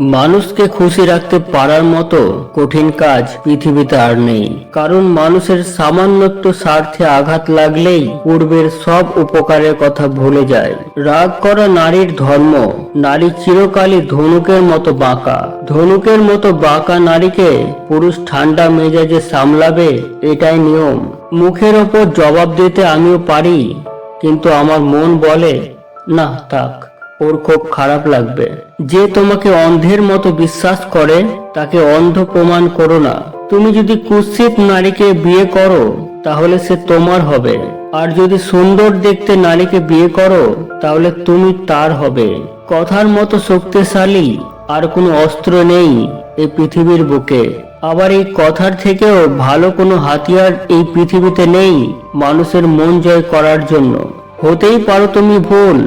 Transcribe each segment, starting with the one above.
মানুষকে খুশি রাখতে পারার মতো কঠিন কাজ পৃথিবীতে আর নেই। কারণ মানুষের সামান্যত্ব স্বার্থে আঘাত লাগলেই পূর্বের সব উপকারের কথা ভুলে যায়। রাগ করা নারীর ধর্ম, নারী চিরকালই ধনুকের মতো বাঁকা। ধনুকের মতো বাঁকা নারীকে পুরুষ ঠান্ডা মেজাজে সামলাবে এটাই নিয়ম। মুখের ওপর জবাব দিতে আমিও পারি, কিন্তু আমার মন বলে, না, থাক, ওর খুব খারাপ লাগবে। যে তোমাকে অন্ধের মতো বিশ্বাস করে, তাকে অন্ধ প্রমাণ করো না। তুমি যদি কুৎসিত নারীকে বিয়ে করো, তাহলে সে তোমার হবে। আর যদি সুন্দর দেখতে নারীকে বিয়ে করো, তাহলে তুমি তার হবে। কথার মতো শক্তিশালী আর কোনো অস্ত্র নেই এই পৃথিবীর বুকে। আবার এই কথার থেকেও ভালো কোনো হাতিয়ার এই পৃথিবীতে নেই মানুষের মন জয় করার জন্য। হতেই পারো তুমি ভুল।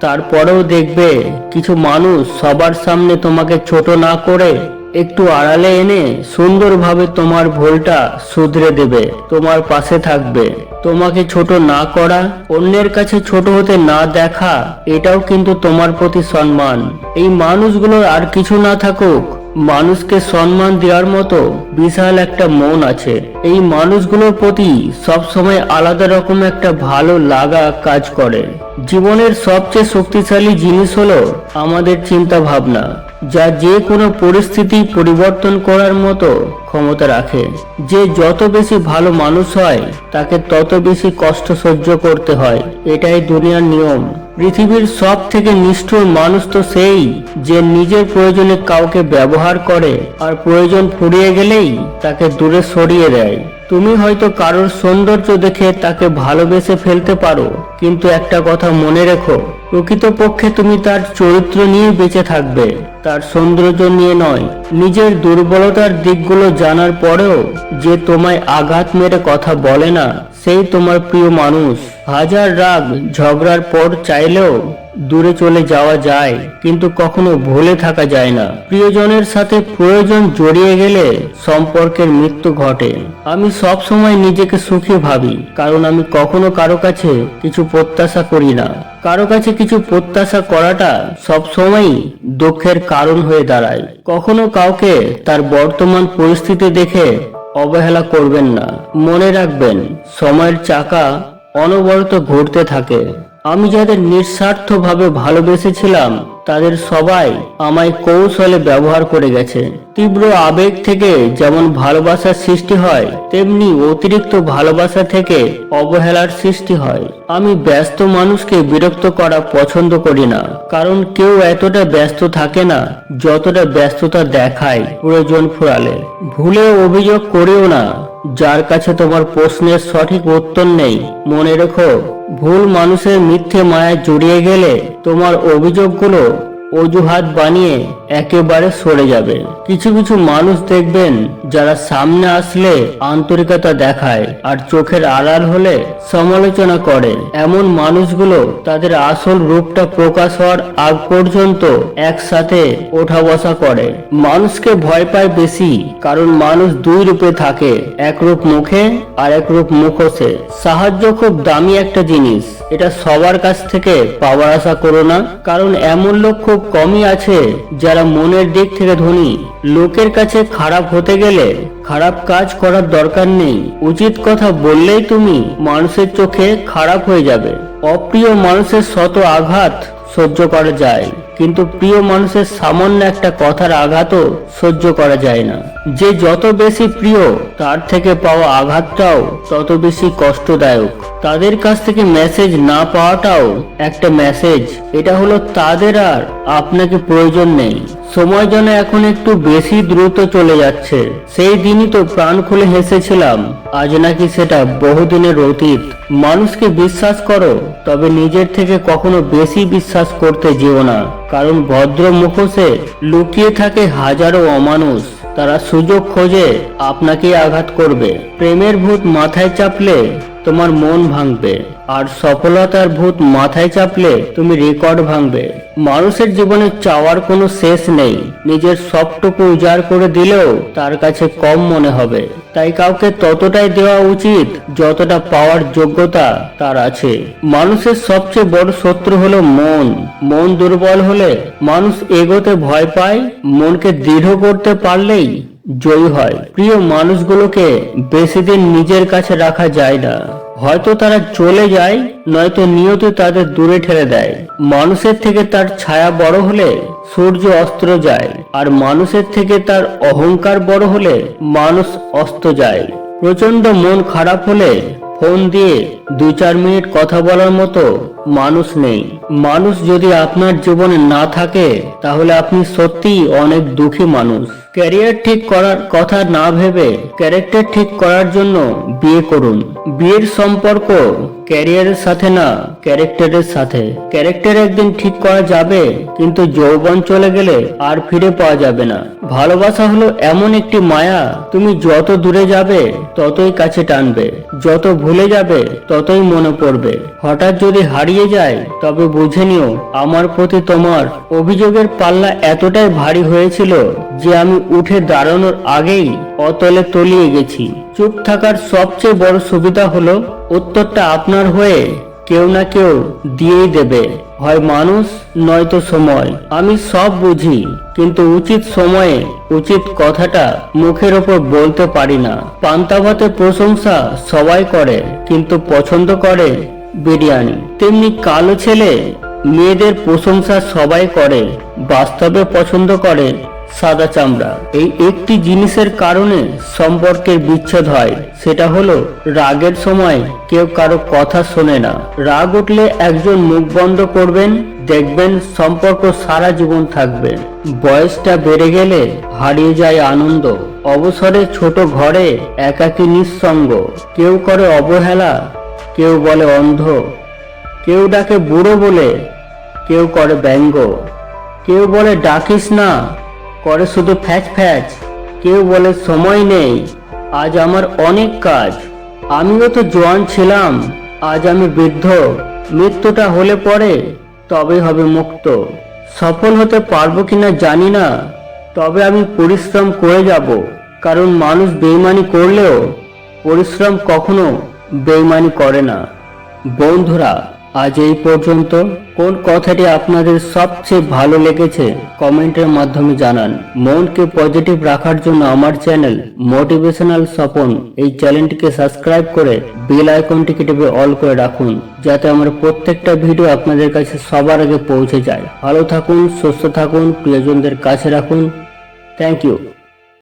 তারপরেও দেখবে কিছু মানুষ সবার সামনে তোমাকে ছোট না করে একটু আড়ালে এনে সুন্দরভাবে তোমার ভুলটা শুধরে দেবে, তোমার পাশে থাকবে। তোমাকে ছোট না করা, অন্যের কাছে ছোট হতে না দেখা, এটাও কিন্তু তোমার প্রতি সম্মান। এই মানুষগুলোর আর কিছু না থাকুক মানুষকে সম্মান দেওয়ার মতো বিশাল একটা মন আছে। এই মানুষগুলোর প্রতি সব সময় আলাদা রকম একটা ভালো লাগা কাজ করে। জীবনের সবচেয়ে শক্তিশালী জিনিস হলো আমাদের চিন্তা ভাবনা যা যে কোনো পরিস্থিতি পরিবর্তন করার মতো ক্ষমতা রাখে। যে যত বেশি ভালো মানুষ হয়, তাকে তত বেশি কষ্ট সহ্য করতে হয়। এটাই দুনিয়ার নিয়ম। পৃথিবীর সব থেকে নিষ্ঠুর মানুষ তো সেই যে নিজের প্রয়োজনে কাউকে ব্যবহার করে আর প্রয়োজন ফুরিয়ে গেলেই তাকে দূরে সরিয়ে দেয়। তুমি হয়তো কারোর সৌন্দর্য দেখে তাকে ভালোবেসে ফেলতে পারো, কিন্তু একটা কথা মনে রেখো, প্রকৃতপক্ষে তুমি তার চরিত্র নিয়ে বেঁচে থাকবে। তার সৌন্দর্য নিয়ে নয়, নিজের দুর্বলতার দিকগুলো জানার পরেও যে তোমায় আঘাত মেরে কথা বলে না, সেই তোমার প্রিয় মানুষ। হাজার রাগ ঝগড়ার পর চাইলেও দূরে চলে যাওয়া যায়, কিন্তু কখনো ভুলে থাকা যায় না। প্রিয়জনের সাথে প্রয়োজন জড়িয়ে গেলে সম্পর্কের মৃত্যু ঘটে। আমি সব সময় নিজেকে সুখী ভাবি, কারণ আমি কখনো কারও কাছে কিছু প্রত্যাশা করি না। কারও কাছে কিছু প্রত্যাশা করাটা সব সময়ই দুঃখের কারণ হয়ে দাঁড়ায়। কখনো কাউকে তার বর্তমান পরিস্থিতি দেখে অবহেলা করবেন না। মনে রাখবেন, সময়ের চাকা অনবরত ঘটতে থাকে। আমি যাদের নিঃস্বার্থভাবে ভালোবেসেছিলাম, তাদের সবাই আমায় কৌশলে ব্যবহার করে গেছে। তীব্র আবেগ থেকে যেমন ভালোবাসার সৃষ্টি হয়, তেমনি অতিরিক্ত ভালোবাসা থেকে অবহেলার সৃষ্টি হয়। আমি ব্যস্ত মানুষকে বিরক্ত করা পছন্দ করি না, কারণ কেউ এতটা ব্যস্ত থাকে না, যতটা ব্যস্ততা দেখায় প্রয়োজন ফুরালে। ভুলেও অভিযোগ করেও না যার কাছে তোমার প্রশ্নের সঠিক উত্তর নেই, মনে রেখো, ভুল মানুষের মিথ্যে মায়ায় জড়িয়ে গেলে তোমার অভিযোগগুলো অজুহাত বানিয়ে একেবারে সরে যাবে। কিছু কিছু মানুষ দেখবেন যারা সামনে আসলে আন্তরিকতা দেখায় আর চোখের আড়াল হলে সমালোচনা করে। এমন মানুষগুলো তাদের আসল রূপটা প্রকাশ হওয়ার আগ পর্যন্ত একসাথে ওঠা বসা করে। মানুষকে ভয় পায় বেশি, কারণ মানুষ দুই রূপে থাকে, এক রূপ মুখে আর এক রূপ মুখোশে। সাহায্য খুব দামি একটা জিনিস। এটা সবার কাছ থেকে পাওয়ার আশা করো না। কারণ এমন লোক খুব কমই আছে যারা মনের দিক থেকে ধনী। লোকের কাছে খারাপ হতে গেলে খারাপ কাজ করার দরকার নেই। উচিত কথা বললেই তুমি মানুষের চোখে খারাপ হয়ে যাবে। অপ্রিয় মানুষের শত আঘাত সহ্য করা যায়। কিন্তু প্রিয় মানুষের সামান্য একটা কথার আঘাতও সহ্য করা যায় না। যে যত বেশি প্রিয়, তার থেকে পাওয়া আঘাতটাও তত বেশি কষ্টদায়ক। তাদের কাছ থেকে মেসেজ না পাওয়াটাও একটা মেসেজ এটা হলো, তাদের আর আপনাকে প্রয়োজন নেই। সময় যেন এখন একটু বেশি দ্রুত চলে যাচ্ছে। সেই দিনই তো প্রাণ খুলে হেসেছিলাম। আজ নাকি সেটা বহুদিনের অতীত। মানুষকে বিশ্বাস করো, তবে নিজের থেকে কখনো বেশি বিশ্বাস করতে যেও না। কারণ ভদ্র মুখোশে লুকিয়ে থাকে হাজারো অমানুষ। তারা সুযোগ খোঁজে আপনাকেই আঘাত করবে। প্রেমের ভূত মাথায় চাপলে তোমার মন ভাঙবে। আর সফলতার ভূত মাথায় চাপলে তুমি রেকর্ড ভাঙবে। মানুষের জীবনে চাওয়ার কোনো শেষ নেই। নিজের সবটুকু উজাড় করে দিলেও তার কাছে কম মনে হবে। তাই কাউকে ততটাই দেওয়া উচিত যতটা পাওয়ার যোগ্যতা তার আছে। মানুষের সবচেয়ে বড় শত্রু হলো মন। মন দুর্বল হলে মানুষ এগোতে ভয় পায়, মনকে দৃঢ় করতে পারলেই জয়ী হয়। প্রিয় মানুষগুলোকে বেশি দিন নিজের কাছে রাখা যায় না। হয়তো তারা চলে যায়, নয়তো নিয়ত তাদের দূরে ঠেলে দেয়। মানুষের থেকে তার ছায়া বড় হলে সূর্য অস্ত্র যায়, আর মানুষের থেকে তার অহংকার বড় হলে মানুষ অস্ত যায়। প্রচণ্ড মন খারাপ হলে ফোন দিয়ে দু চার মিনিট কথা বলার মতো মানুষ নেই। মানুষ যদি আপনার জীবনে না থাকে, তাহলে আপনি সত্যিই অনেক দুঃখী মানুষ। ক্যারিয়ার ঠিক করার কথা না ভেবে, ক্যারেক্টার ঠিক করার জন্য বিয়ে করুন। বিয়ের সম্পর্ক ক্যারিয়ারের সাথে না, ক্যারেক্টারের সাথে। ক্যারেক্টার একদিন ঠিক করা যাবে, কিন্তু যৌবন চলে গেলে আর ফিরে পাওয়া যাবে না। ভালোবাসা হলো এমন একটি মায়া, তুমি যত দূরে যাবে, ততই কাছে টানবে। যত ভুলে যাবে, ততই মনে পড়বে। হঠাৎ যদি হারিয়ে যায়, তবে বুঝে নিও, আমার প্রতি তোমার অভিযোগের পাল্লা এতটাই ভারী হয়েছিল যে আমি উঠে দাঁড়ানোর আগেই অতলে তলিয়ে গেছি। চুপ থাকার সবচেয়ে বড় সুবিধা হলো, উত্তরটা আপনার হয়ে কেউ না কেউ দিয়েই দেবে। হয় মানুষ, নয়তো সময়। আমি সব বুঝি, কিন্তু উচিত সময়ে উচিত কথাটা মুখের ওপর বলতে পারি না। পান্তা ভাতে প্রশংসা সবাই করে, কিন্তু পছন্দ করে বিরিয়ানি। তেমনি কালো ছেলে মেয়েদের প্রশংসা সবাই করে, বাস্তবে পছন্দ করে সাদা চামড়া। এই একটি জিনিসের কারণে সম্পর্কের বিচ্ছেদ হয়। সেটা হলো, রাগের সময় কেউ কারও কথা শোনে না। রাগ উঠলে একজন মুখ বন্ধ করবেন, দেখবেন সম্পর্ক সারা জীবন থাকবে। বয়সটা বেড়ে গেলে হারিয়ে যায় আনন্দ। অবসরে ছোট ঘরে একাকী নিঃসঙ্গ। কেউ করে অবহেলা কেউ বলে অন্ধ, কেউ ডাকে বুড়ো বলে, কেউ করে ব্যঙ্গ, কেউ বলে ডাকিস না, করে শুধু ফ্যাচ ফ্যাচ, কেউ বলে সময় নেই, আজ আমার অনেক কাজ, আমিও তো জোয়ান ছিলাম, আজ আমি বৃদ্ধ, মৃত্যুটা হলে পরে তবে হবে মুক্ত, সফল হতে পারব কিনা জানি না, তবে আমি পরিশ্রম করে যাব, কারণ মানুষ বেইমানি করলেও পরিশ্রম কখনো বেইমানি করে না। বন্ধুরা, আজ এই পর্যন্ত। কোন কথাটি আপনাদের সবচেয়ে ভালো লেগেছে, কমেন্টের মাধ্যমে জানান। মনকে পজিটিভ রাখার জন্য আমার চ্যানেল মোটিভেশনাল স্বপন এই চ্যানেলটিকে সাবস্ক্রাইব করে বেল আইকনটিকে টিপে অল করে রাখুন, যাতে আমার প্রত্যেকটা ভিডিও আপনাদের কাছে সবার আগে পৌঁছে যায়। ভালো থাকুন, সুস্থ থাকুন, প্রিয়জনদের কাছে রাখুন। Thank you